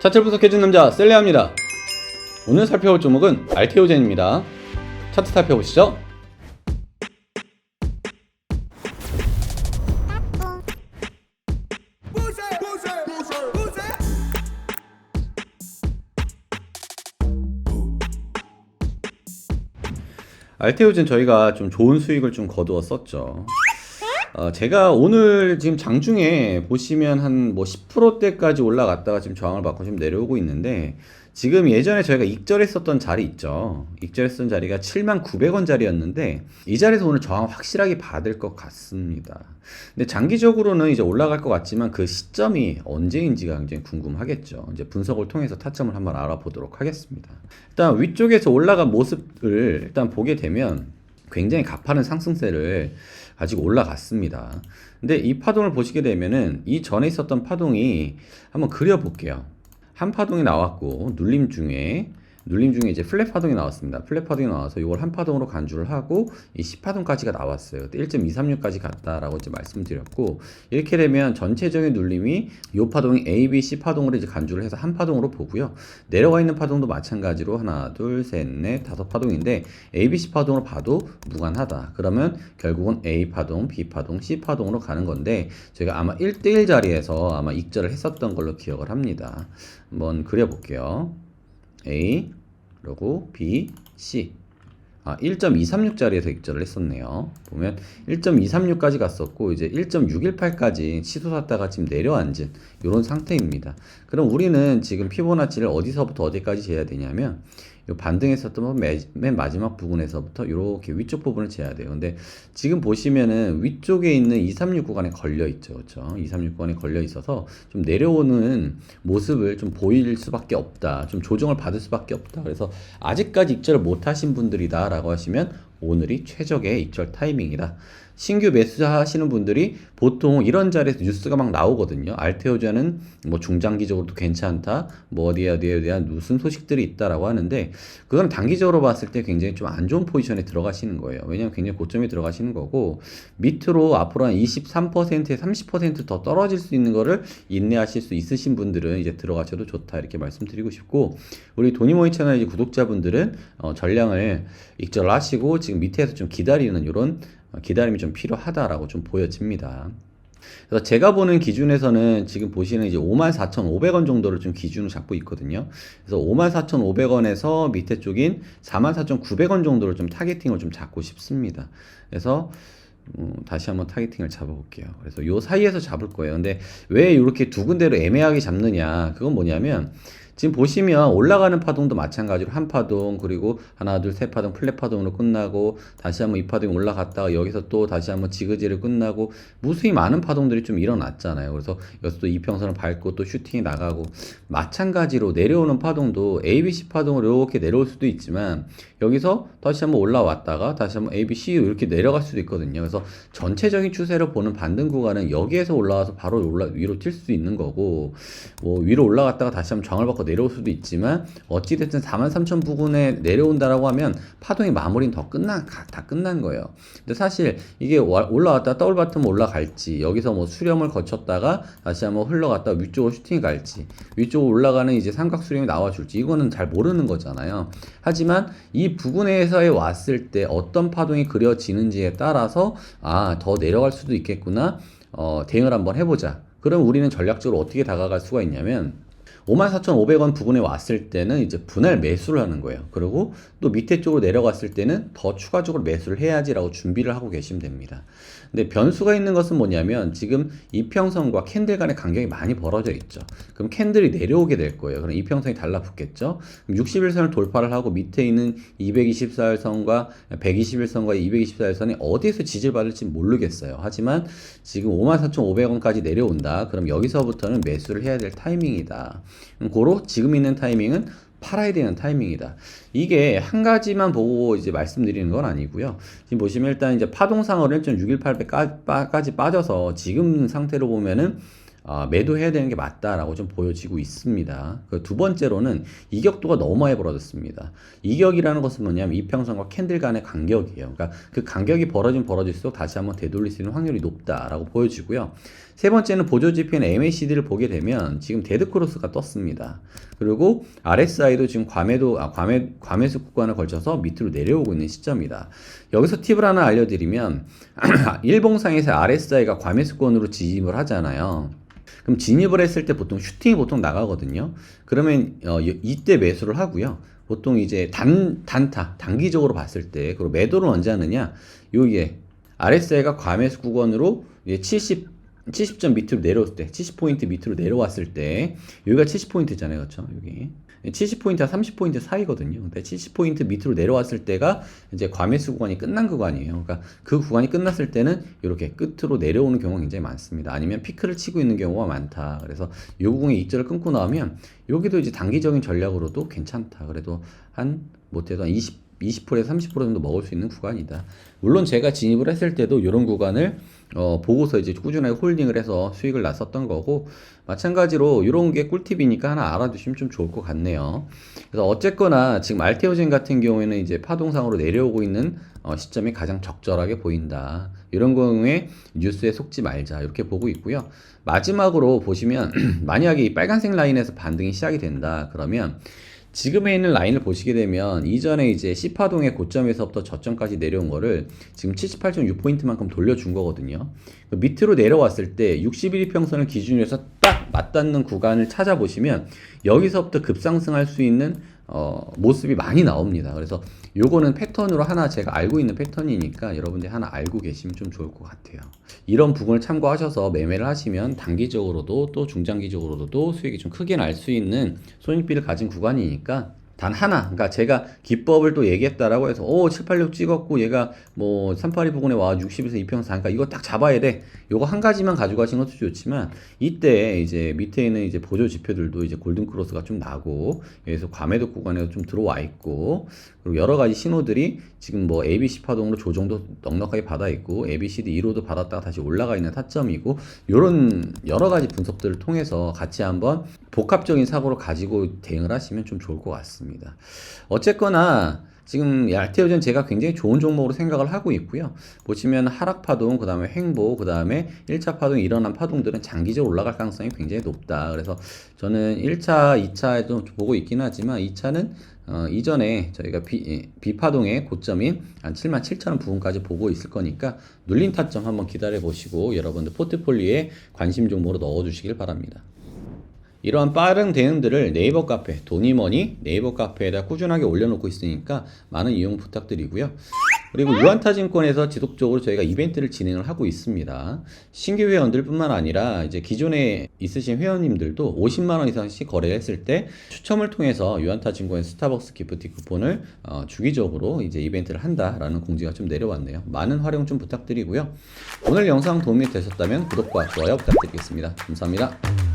차트를 분석해준 남자 셀레아입니다. 오늘 살펴볼 종목은 알테오젠입니다. 차트 살펴보시죠. 알테오젠 저희가 좀 좋은 수익을 좀 거두었었죠. 어, 제가 오늘 지금 장중에 보시면 한 뭐 10%대까지 올라갔다가 지금 저항을 받고 지금 내려오고 있는데 지금 예전에 저희가 익절했었던 자리 있죠. 익절했던 자리가 7만 900원 자리였는데 이 자리에서 오늘 저항 확실하게 받을 것 같습니다. 근데 장기적으로는 이제 올라갈 것 같지만 그 시점이 언제인지가 굉장히 궁금하겠죠. 이제 분석을 통해서 타점을 한번 알아보도록 하겠습니다. 일단 위쪽에서 올라간 모습을 일단 보게 되면 굉장히 가파른 상승세를 가지고 올라갔습니다. 근데 이 파동을 보시게 되면은 이 전에 있었던 파동이 한번 그려볼게요. 한 파동이 나왔고 눌림 중에 눌림 중에 이제 플랫 파동이 나왔습니다. 플랫 파동이 나와서 이걸 한 파동으로 간주를 하고 이 10파동까지가 나왔어요. 1.236까지 갔다라고 이제 말씀드렸고 이렇게 되면 전체적인 눌림이 이 파동이 A, B, C 파동으로 이제 간주를 해서 한 파동으로 보고요. 내려가 있는 파동도 마찬가지로 하나, 둘, 셋, 넷, 다섯 파동인데 A, B, C 파동으로 봐도 무관하다. 그러면 결국은 A 파동, B 파동, C 파동으로 가는 건데 저희가 아마 1대1 자리에서 아마 익절을 했었던 걸로 기억을 합니다. 한번 그려볼게요. A 그리고 B, C 아, 1.236짜리에서 익절을 했었네요. 보면 1.236까지 갔었고 이제 1.618까지 치솟았다가 지금 내려앉은 이런 상태입니다. 그럼 우리는 지금 피보나치를 어디서부터 어디까지 재야 되냐면 요 반등했었던 맨, 맨 마지막 부분에서부터 이렇게 위쪽 부분을 재야 돼요. 근데 지금 보시면은 위쪽에 있는 236 구간에 걸려 있죠. 그렇죠? 236 구간에 걸려 있어서 좀 내려오는 모습을 좀 보일 수밖에 없다. 좀 조정을 받을 수밖에 없다. 그래서 아직까지 익절을 못 하신 분들이다라고 하시면 오늘이 최적의 익절 타이밍이다. 신규 매수하시는 분들이 보통 이런 자리에서 뉴스가 막 나오거든요. 알테오자는 뭐 중장기적으로도 괜찮다. 뭐 어디에 어디에 대한 무슨 소식들이 있다라고 하는데 그건 단기적으로 봤을 때 굉장히 좀 안 좋은 포지션에 들어가시는 거예요. 왜냐하면 굉장히 고점에 들어가시는 거고 밑으로 앞으로 한 23%에 30%더 떨어질 수 있는 거를 인내하실 수 있으신 분들은 이제 들어가셔도 좋다 이렇게 말씀드리고 싶고 우리 도니모이 채널 이제 구독자분들은 어, 전량을 익절 하시고 지금 밑에서 좀 기다리는 이런 기다림이 좀 필요하다라고 좀 보여집니다. 그래서 제가 보는 기준에서는 지금 보시는 이제 54,500원 정도를 좀 기준으로 잡고 있거든요. 그래서 54,500원에서 밑에 쪽인 44,900원 정도를 좀 타겟팅을 좀 잡고 싶습니다. 그래서 음, 다시 한번 타겟팅을 잡아볼게요. 그래서 요 사이에서 잡을 거예요. 근데 왜 이렇게 두 군데로 애매하게 잡느냐? 그건 뭐냐면 지금 보시면 올라가는 파동도 마찬가지로 한 파동 그리고 하나 둘 세 파동 플랫 파동으로 끝나고 다시 한번 이 파동이 올라갔다가 여기서 또 다시 한번 지그지를 끝나고 무수히 많은 파동들이 좀 일어났잖아요. 그래서 여기서 또 이평선을 밟고 또 슈팅이 나가고 마찬가지로 내려오는 파동도 ABC 파동으로 이렇게 내려올 수도 있지만 여기서 다시 한번 올라왔다가 다시 한번 ABC 이렇게 내려갈 수도 있거든요. 그래서 전체적인 추세를 보는 반등 구간은 여기에서 올라와서 바로 올라 위로 튈 수도 있는 거고 뭐 위로 올라갔다가 다시 한번 저항을 받고 내려올 수도 있지만 어찌됐든 43,000 부근에 내려온다라고 하면 파동의 마무리는 더 끝난 다 끝난 거예요. 근데 사실 이게 올라왔다 더블 바텀 올라갈지 여기서 뭐 수렴을 거쳤다가 다시 한번 흘러갔다 위쪽으로 슈팅이 갈지 위쪽으로 올라가는 이제 삼각 수렴이 나와줄지 이거는 잘 모르는 거잖아요. 하지만 이 부근에서에 왔을 때 어떤 파동이 그려지는지에 따라서 아 더 내려갈 수도 있겠구나 어, 대응을 한번 해보자. 그럼 우리는 전략적으로 어떻게 다가갈 수가 있냐면 54,500원 부근에 왔을 때는 이제 분할 매수를 하는 거예요. 그리고 또 밑에 쪽으로 내려갔을 때는 더 추가적으로 매수를 해야지라고 준비를 하고 계시면 됩니다. 근데 변수가 있는 것은 뭐냐면 지금 이평선과 캔들 간의 간격이 많이 벌어져 있죠. 그럼 캔들이 내려오게 될 거예요. 그럼 이평선이 달라붙겠죠. 61선을 돌파를 하고 밑에 있는 224일선과 121선과 224일선이 어디에서 지지를 받을지 모르겠어요. 하지만 지금 54,500원까지 내려온다. 그럼 여기서부터는 매수를 해야 될 타이밍이다. 고로 지금 있는 타이밍은 팔아야 되는 타이밍이다. 이게 한 가지만 보고 이제 말씀드리는 건 아니고요. 지금 보시면 일단 이제 파동상으로 1.618배까지 빠져서 지금 상태로 보면은 어, 매도해야 되는 게 맞다라고 좀 보여지고 있습니다. 그 두 번째로는 이격도가 너무 많이 벌어졌습니다. 이격이라는 것은 뭐냐면 이평선과 캔들 간의 간격이에요. 그러니까 그 간격이 벌어진 벌어질수록 다시 한번 되돌릴 수 있는 확률이 높다라고 보여지고요. 세 번째는 보조 지표인 MACD를 보게 되면 지금 데드크로스가 떴습니다. 그리고 RSI도 지금 과매도 아, 과매 과매수 구간을 걸쳐서 밑으로 내려오고 있는 시점이다. 여기서 팁을 하나 알려드리면 일봉상에서 RSI가 과매수권으로 진입을 하잖아요. 그럼 진입을 했을 때 보통 슈팅이 보통 나가거든요. 그러면 어, 이- 이때 매수를 하고요. 보통 이제 단 단타 단기적으로 봤을 때 그리고 매도를 언제 하느냐? 요게 RSI가 과매수 구간으로 이제 70 70점 밑으로 내려올 때, 70포인트 밑으로 내려왔을 때, 여기가 70포인트잖아요. 그렇죠? 여기. 70포인트와 30포인트 사이거든요. 근데 70포인트 밑으로 내려왔을 때가 이제 과매수 구간이 끝난 구간이에요. 그러니까 그 구간이 끝났을 때는 이렇게 끝으로 내려오는 경우가 굉장히 많습니다. 아니면 피크를 치고 있는 경우가 많다. 그래서 이 구간의 입절을 끊고 나오면 여기도 이제 단기적인 전략으로도 괜찮다. 그래도 한 못해도 한 20, 20%에서 30% 정도 먹을 수 있는 구간이다. 물론 제가 진입을 했을 때도 이런 구간을 어, 보고서 이제 꾸준하게 홀딩을 해서 수익을 났었던 거고 마찬가지로 이런 게 꿀팁이니까 하나 알아두시면 좀 좋을 것 같네요. 그래서 어쨌거나 지금 알테오젠 같은 경우에는 이제 파동상으로 내려오고 있는 어, 시점이 가장 적절하게 보인다. 이런 경우에 뉴스에 속지 말자 이렇게 보고 있고요. 마지막으로 보시면 만약에 이 빨간색 라인에서 반등이 시작이 된다 그러면 지금에 있는 라인을 보시게 되면 이전에 이제 C파동의 고점에서부터 저점까지 내려온 거를 지금 78.6포인트만큼 돌려준 거거든요. 그 밑으로 내려왔을 때 61평선을 기준으로 해서 딱 맞닿는 구간을 찾아보시면 여기서부터 급상승할 수 있는 어, 모습이 많이 나옵니다. 그래서 요거는 패턴으로 하나 제가 알고 있는 패턴이니까 여러분들이 하나 알고 계시면 좀 좋을 것 같아요. 이런 부분을 참고하셔서 매매를 하시면 단기적으로도 또 중장기적으로도 수익이 좀 크게 날 수 있는 손익비를 가진 구간이니까 단 하나, 그러니까 제가 기법을 또 얘기했다라고 해서 오 786 찍었고 얘가 뭐 382 부근에 와 60에서 2평 4, 그러니까 이거 딱 잡아야 돼. 요거 한 가지만 가져가신 것도 좋지만 이때 이제 밑에 있는 이제 보조 지표들도 이제 골든 크로스가 좀 나고 여기서 과매도 구간에 좀 들어와 있고 그리고 여러 가지 신호들이 지금 뭐 ABC 파동으로 조정도 넉넉하게 받아 있고 ABCD 1호도 받았다가 다시 올라가 있는 타점이고 요런 여러 가지 분석들을 통해서 같이 한번 복합적인 사고를 가지고 대응을 하시면 좀 좋을 것 같습니다. 어쨌거나 지금 알테오전 제가 굉장히 좋은 종목으로 생각을 하고 있고요. 보시면 하락 파동, 그 다음에 횡보, 그 다음에 1차 파동이 일어난 파동들은 장기적으로 올라갈 가능성이 굉장히 높다. 그래서 저는 1차, 2차에도 보고 있긴 하지만 2차는 어, 이전에 저희가 비, 예, 비파동의 고점인 한 7만 7천 원 부분까지 보고 있을 거니까 눌린 타점 한번 기다려 보시고 여러분들 포트폴리오에 관심 종목으로 넣어 주시길 바랍니다. 이러한 빠른 대응들을 네이버 카페, 도니머니 네이버 카페에다 꾸준하게 올려놓고 있으니까 많은 이용 부탁드리고요. 그리고 유한타증권에서 지속적으로 저희가 이벤트를 진행을 하고 있습니다. 신규 회원들뿐만 아니라 이제 기존에 있으신 회원님들도 50만 원 이상씩 거래했을 때 추첨을 통해서 유한타증권 스타벅스 기프티 쿠폰을 어, 주기적으로 이제 이벤트를 한다라는 공지가 좀 내려왔네요. 많은 활용 좀 부탁드리고요. 오늘 영상 도움이 되셨다면 구독과 좋아요 부탁드리겠습니다. 감사합니다.